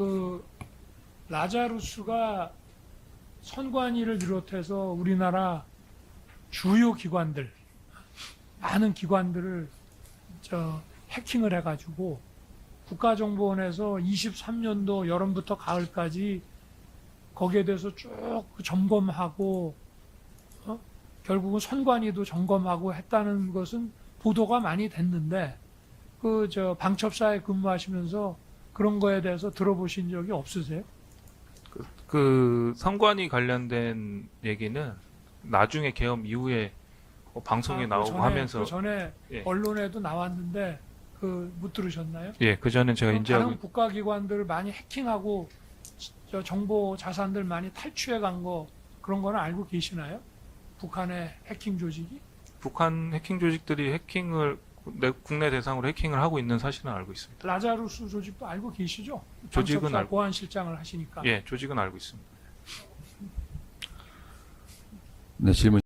그 라자루스가 선관위를 비롯해서 우리나라 주요 기관들 많은 기관들을 저 해킹을 해가지고 국가정보원에서 23년도 여름부터 가을까지 거기에 대해서 쭉그 점검하고 어? 결국은 선관위도 점검하고 했다는 것은 보도가 많이 됐는데 그 저 방첩사에 근무하시면서 그런 거에 대해서 들어보신 적이 없으세요? 그 선관위 관련된 얘기는 나중에 계엄 이후에 뭐 방송에 아, 그 나오고 전에, 하면서 그 전에 예. 언론에도 나왔는데 그 못 들으셨나요? 예, 그 전에 제가 인지하고 다른 국가기관들을 많이 해킹하고 저 정보 자산들 많이 탈취해 간 거 그런 거는 알고 계시나요? 북한의 해킹 조직이? 북한 해킹 조직들이 해킹을 내- 국내 대상으로 해킹을 하고 있는 사실은 알고 있습니다. 라자루스 조직도 알고 계시죠? 조직은 알고- 보안 실장을 하시니까. 예, 조직은 알고 있습니다. 네, 질문